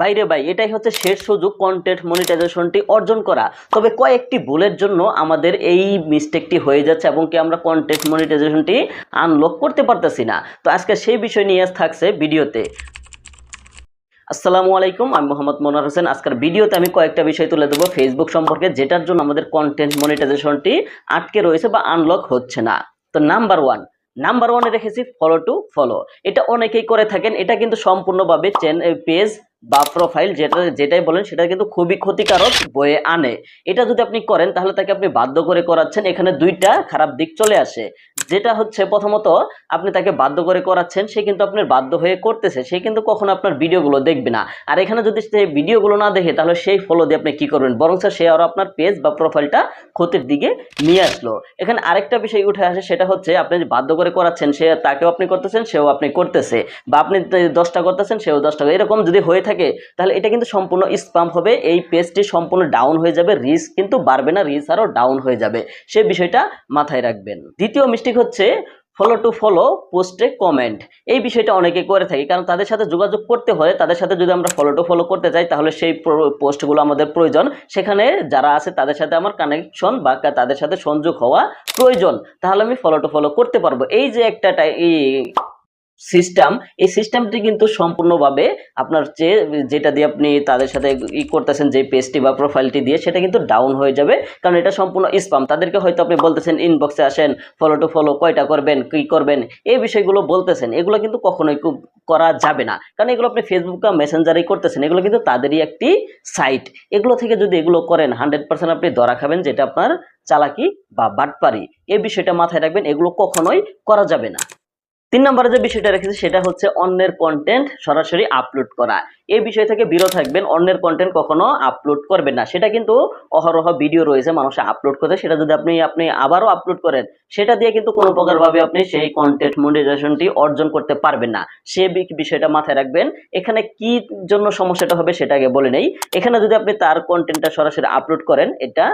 বাইরে ভাই, এটাই হচ্ছে শেষ সুযোগ কন্টেন্ট মনিটাইজেশনটি অর্জন করা। তবে কয়েকটি ভুলের জন্য আমাদের এই মিস্টেকটি হয়ে যাচ্ছে এবং কি আমরা কন্টেন্ট মনিটাইজেশনটি আনলক করতে পারতেছি না। তো আজকে সেই বিষয় নিয়ে থাকছে ভিডিওতে। আসসালামু আলাইকুম, আমি মোহাম্মদ মনোয়ার হোসেন। আজকের ভিডিওতে আমি কয়েকটা বিষয় তুলে দেবো ফেসবুক সম্পর্কে, যেটার জন্য আমাদের কন্টেন্ট মনিটাইজেশনটি আটকে রয়েছে বা আনলক হচ্ছে না। তো নাম্বার ওয়ান নাম্বার ওয়ানে রেখেছি ফলো টু ফলো এটা অনেকেই করে থাকেন, এটা কিন্তু সম্পূর্ণভাবে চেন পেজ বা প্রোফাইল যেটা, যেটাই বলেন সেটা কিন্তু খুবই ক্ষতিকারক বয়ে আনে। এটা যদি আপনি করেন তাহলে তাকে আপনি বাধ্য করে করাচ্ছেন। এখানে দুইটা খারাপ দিক চলে আসে। যেটা হচ্ছে প্রথমত, আপনি তাকে বাধ্য করে করাচ্ছেন, সে কিন্তু আপনার বাধ্য হয়ে করতেছে। সে কিন্তু কখনো আপনার ভিডিওগুলো দেখবে না। আর এখানে যদি সে ভিডিওগুলো না দেখে, তাহলে সেই ফলো দিয়ে আপনি কি করবেন? বরং সে আরও আপনার পেজ বা প্রোফাইলটা ক্ষতির দিকে নিয়ে আসলো। এখানে আরেকটা বিষয় উঠে আসে, সেটা হচ্ছে আপনি যে বাধ্য করে করাচ্ছেন, সে তাকেও আপনি করতেছেন, সেও আপনি করতেছে। বা আপনি দশটা করতেছেন, সেও দশটা এরকম যদি হয়ে থাকে, তাহলে এটা কিন্তু সম্পূর্ণ স্পাম হবে। এই পেজটি সম্পূর্ণ ডাউন হয়ে যাবে রিস্ক কিন্তু বাড়বে না রিস্ক আরও ডাউন হয়ে যাবে। সেই বিষয়টা মাথায় রাখবেন। দ্বিতীয় মিস্টেক হচ্ছে ফলো টু ফলো পোস্টে কমেন্ট এই বিষয়টা অনেকে করে থাকি, কারণ তাদের সাথে যোগাযোগ করতে হয় তাদের সাথে যদি আমরা ফলো টু ফলো করতে চাই তাহলে সেই পোস্টগুলো আমাদের প্রয়োজন। সেখানে যারা আছে, তাদের সাথে আমার কানেকশন বা তাদের সাথে সংযোগ হওয়া প্রয়োজন। তাহলে আমি ফলো টু ফলো করতে পারব। এই যে একটা সিস্টেম এই সিস্টেমটি কিন্তু সম্পূর্ণভাবে আপনার যে, যেটা দিয়ে আপনি তাদের সাথে ই করতেছেন, যে পেজটি বা প্রোফাইলটি দিয়ে, সেটা কিন্তু ডাউন হয়ে যাবে। কারণ এটা সম্পূর্ণ স্পাম তাদেরকে হয়তো আপনি বলতেছেন ইনবক্সে আসেন ফলো টু ফলো কয়টা করবেন, কী করবেন, এই বিষয়গুলো বলতেছেন, এগুলো কিন্তু কখনোই করা যাবে না। কারণ এগুলো আপনি ফেসবুক বা মেসেঞ্জারেই করতেছেন, এগুলো কিন্তু তাদেরই একটি সাইট এগুলো থেকে যদি এগুলো করেন হান্ড্রেড পার্সেন্ট আপনি ধরা খাবেন যেটা আপনার চালাকি বা বাটপারি। এই বিষয়টা মাথায় রাখবেন, এগুলো কখনোই করা যাবে না। তিন নম্বরে যে বিষয়টা রেখেছি সেটা হচ্ছে অন্যের কন্টেন্ট সরাসরি আপলোড করা। এই বিষয় থেকে বিরত থাকবেন, অন্যের কন্টেন্ট কখনো আপলোড করবেন না। সেটা কিন্তু অহরহ ভিডিও রয়েছে, মানুষ আপলোড করে সেটা যদি আপনি আপনি আবারও আপলোড করেন, সেটা দিয়ে কিন্তু কোনো প্রকারভাবে আপনি সেই কন্টেন্ট মনিটাইজেশনটি অর্জন করতে পারবেন না। সে বিষয়টা মাথায় রাখবেন। এখানে কি জন্য সমস্যাটা হবে সেটাকে বলে নেই। এখানে যদি আপনি তার কন্টেন্টটা সরাসরি আপলোড করেন, এটা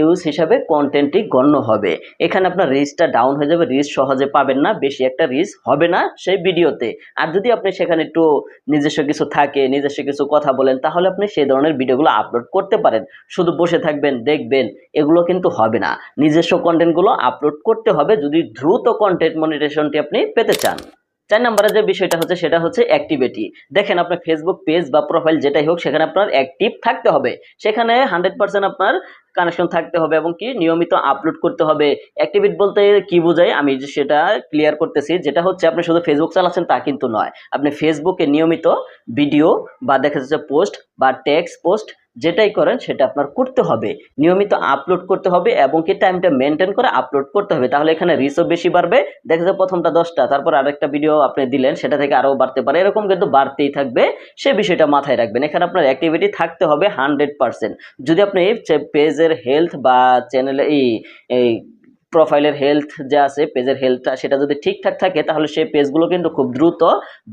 ইউজ হিসাবে কন্টেন্টটি গণ্য হবে। এখানে আপনার রিচটা ডাউন হয়ে যাবে রিচ সহজে পাবেন না। বেশি একটা রিচ হবে না সেই ভিডিওতে আর যদি আপনি সেখানে একটু নিজস্ব কিছু থাকে, নিজস্ব কিছু কথা বলেন, তাহলে আপনি সেই ধরনের ভিডিওগুলো আপলোড করতে পারেন। শুধু বসে থাকবেন, দেখবেন, এগুলো কিন্তু হবে না। নিজস্ব কন্টেন্টগুলো আপলোড করতে হবে যদি দ্রুত কন্টেন্ট মনিটেশনটি আপনি পেতে চান। চার নম্বরে যে বিষয়টা হচ্ছে সেটা হচ্ছে অ্যাক্টিভিটি দেখেন আপনার ফেসবুক পেজ বা প্রোফাইল যেটাই হোক, সেখানে আপনার অ্যাক্টিভ থাকতে হবে। সেখানে হান্ড্রেড পার্সেন্ট আপনার কানেকশন থাকতে হবে এবং কি নিয়মিত আপলোড করতে হবে। অ্যাক্টিভিট বলতে কি বোঝায়? আমি সেটা ক্লিয়ার করতেছি, যেটা হচ্ছে আপনি শুধু ফেসবুক চালাচ্ছেন তা কিন্তু নয়। আপনি ফেসবুকে নিয়মিত ভিডিও বা দেখা যাচ্ছে পোস্ট বা টেক্সট পোস্ট যেটাই করেন সেটা আপনার করতে হবে। নিয়মিত আপলোড করতে হবে এবং কি টাইমটা মেনটেন করে আপলোড করতে হবে। তাহলে এখানে রিসও বেশি বাড়বে। দেখা যাচ্ছে প্রথমটা দশটা, তারপর আরেকটা ভিডিও আপনি দিলেন, সেটা থেকে আরও বাড়তে পারে। এরকম কিন্তু বাড়তেই থাকবে। সে বিষয়টা মাথায় রাখবেন। এখানে আপনার অ্যাক্টিভিটি থাকতে হবে হান্ড্রেড পার্সেন্ট যদি আপনি পেজের হেলথ বা চ্যানেলে এই এই প্রোফাইলের হেলথ যে আছে, পেজের হেলথটা সেটা যদি ঠিকঠাক থাকে, তাহলে সেই পেজগুলো কিন্তু খুব দ্রুত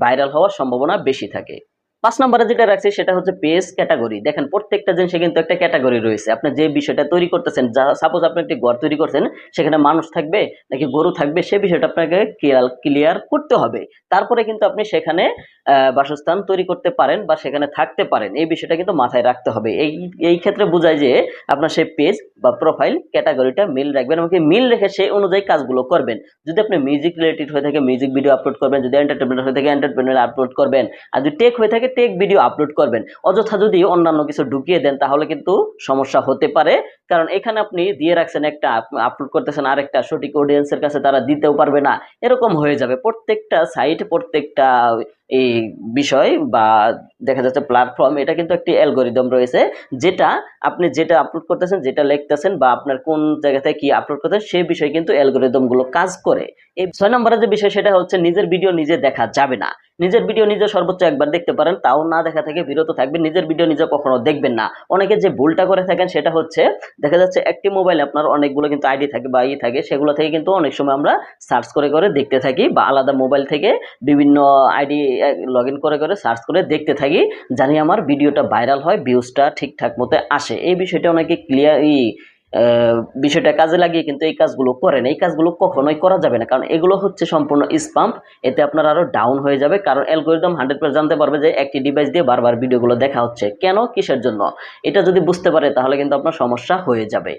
ভাইরাল হওয়ার সম্ভাবনা বেশি থাকে। পাঁচ নম্বরে যেটা রাখছি সেটা হচ্ছে পেজ ক্যাটাগরি দেখেন, প্রত্যেকটা জিনিসে কিন্তু একটা ক্যাটাগরি রয়েছে। আপনি যে বিষয়টা তৈরি করতেছেন, যা সাপোজ আপনি একটি ঘর তৈরি করছেন, সেখানে মানুষ থাকবে নাকি গরু থাকবে, সে বিষয়টা আপনাকে ক্লিয়ার করতে হবে। তারপরে কিন্তু আপনি সেখানে বাসস্থান তৈরি করতে পারেন বা সেখানে থাকতে পারেন। এই বিষয়টা কিন্তু মাথায় রাখতে হবে। এই এই ক্ষেত্রে বোঝায় যে আপনার সেই পেজ বা প্রোফাইল ক্যাটাগরিটা মিল রাখবেন এবং মিল রেখে সেই অনুযায়ী কাজগুলো করবেন। যদি আপনি মিউজিক রিলেটেড হয়ে থাকে মিউজিক ভিডিও আপলোড করবেন, যদি এন্টারটেনমেন্ট হয়ে থাকে এন্টারটেনমেন্ট আপলোড করবেন। আর যদি টেক হয়ে থাকে টেক ভিডিও আপলোড করবেন। অযথা যদি অন্যান্য কিছু ঢুকিয়ে দেন, তাহলে কিন্তু সমস্যা হতে পারে। কারণ এখানে আপনি দিয়ে রাখছেন একটা আপলোড করতেছেন আরেকটা, সঠিক অডিয়েন্সের কাছে তারা দিতেও পারবে না। এরকম হয়ে যাবে। প্রত্যেকটা সাইট প্রত্যেকটা এই বিষয় বা দেখা যাচ্ছে প্ল্যাটফর্ম এটা কিন্তু একটি অ্যালগোরিদম রয়েছে, যেটা আপনি যেটা আপলোড করতেছেন, যেটা লিখতেছেন বা আপনার কোন জায়গা থেকে কি আপলোড করতেছেন, সেই বিষয়ে কিন্তু অ্যালগোরিদমগুলো কাজ করে। এই ছয় নম্বরের যে বিষয়, সেটা হচ্ছে নিজের ভিডিও নিজে দেখা যাবে না। নিজের ভিডিও নিজে সর্বোচ্চ একবার দেখতে পারেন, তাও না দেখা থেকে বিরত থাকবেন, নিজের ভিডিও নিজে কখনো দেখবেন না। অনেকে যে ভুলটা করে থাকেন, সেটা হচ্ছে দেখা যাচ্ছে একটি মোবাইলে আপনার অনেকগুলো কিন্তু আইডি থাকে বা ই থাকে, সেগুলো থেকে কিন্তু অনেক সময় আমরা সার্চ করে করে দেখতে থাকি বা আলাদা মোবাইল থেকে বিভিন্ন আইডি লগ ইন করে করে সার্চ করে দেখতে থাকি, জানি আমার ভিডিওটা ভাইরাল হয় ভিউজটা ঠিকঠাক মতো আসে। এই বিষয়টা অনেকে ক্লিয়ার বিষয়টা কাজে লাগিয়ে কিন্তু এই কাজগুলো করেন এই কাজগুলো কখনোই করা যাবে না। কারণ এগুলো হচ্ছে সম্পূর্ণ স্পাম্প এতে আপনার আরও ডাউন হয়ে যাবে। কারণ অ্যালগোরিদম হান্ড্রেড পার্সেন্ট জানতে পারবে যে একটি ডিভাইস দিয়ে বারবার ভিডিওগুলো দেখা হচ্ছে। কেন? কিসের জন্য? এটা যদি বুঝতে পারে তাহলে কিন্তু আপনার সমস্যা হয়ে যাবে।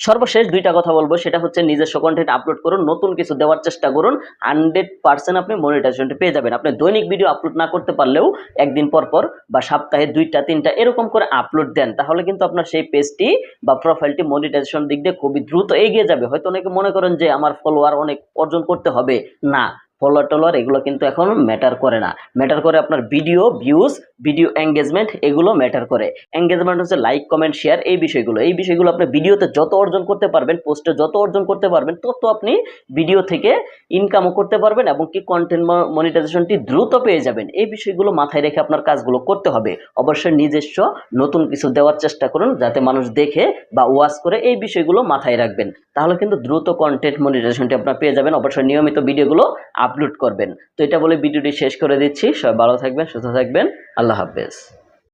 সর্বশেষ দুইটা কথা বলব, সেটা হচ্ছে নিজস্ব কন্টেন্ট আপলোড করুন, নতুন কিছু দেওয়ার চেষ্টা করুন হান্ড্রেড পার্সেন্ট আপনি মনিটাইজেশনটি পেয়ে যাবেন। আপনি দৈনিক ভিডিও আপলোড না করতে পারলেও একদিন পর পর বা সপ্তাহে দুইটা, তিনটা এরকম করে আপলোড দেন, তাহলে কিন্তু আপনার সেই পেজটি বা প্রোফাইলটি মনিটাইজেশন দিক দিয়ে খুবই দ্রুত এগিয়ে যাবে। হয়তো অনেকে মনে করেন যে, আমার ফলোয়ার অনেক অর্জন করতে হবে। না ফলোয়ার টলোয়ার এগুলো কিন্তু এখন ম্যাটার করে না। ম্যাটার করে আপনার ভিডিও ভিউজ ভিডিও এঙ্গেজমেন্ট এগুলো ম্যাটার করে। এঙ্গেজমেন্ট হচ্ছে লাইক কমেন্ট শেয়ার এই বিষয়গুলো। এই বিষয়গুলো আপনি ভিডিওতে যত অর্জন করতে পারবেন পোস্টে যত অর্জন করতে পারবেন, তত আপনি ভিডিও থেকে ইনকামও করতে পারবেন এবং কি কন্টেন্ট মনিটাইজেশনটি দ্রুত পেয়ে যাবেন। এই বিষয়গুলো মাথায় রেখে আপনার কাজগুলো করতে হবে। অবশ্যই নিজস্ব নতুন কিছু দেওয়ার চেষ্টা করুন যাতে মানুষ দেখে বা ওয়াচ করে এই বিষয়গুলো মাথায় রাখবেন। তাহলে কিন্তু দ্রুত কন্টেন্ট মনিটাইজেশনটি আপনার পেয়ে যাবেন। অবশ্যই নিয়মিত ভিডিওগুলো আপলোড করবেন। তো এটা বলে ভিডিওটি শেষ করে দিচ্ছি। সবাই ভালো থাকবেন, সুস্থ থাকবেন। আল্লাহ হাফেজ।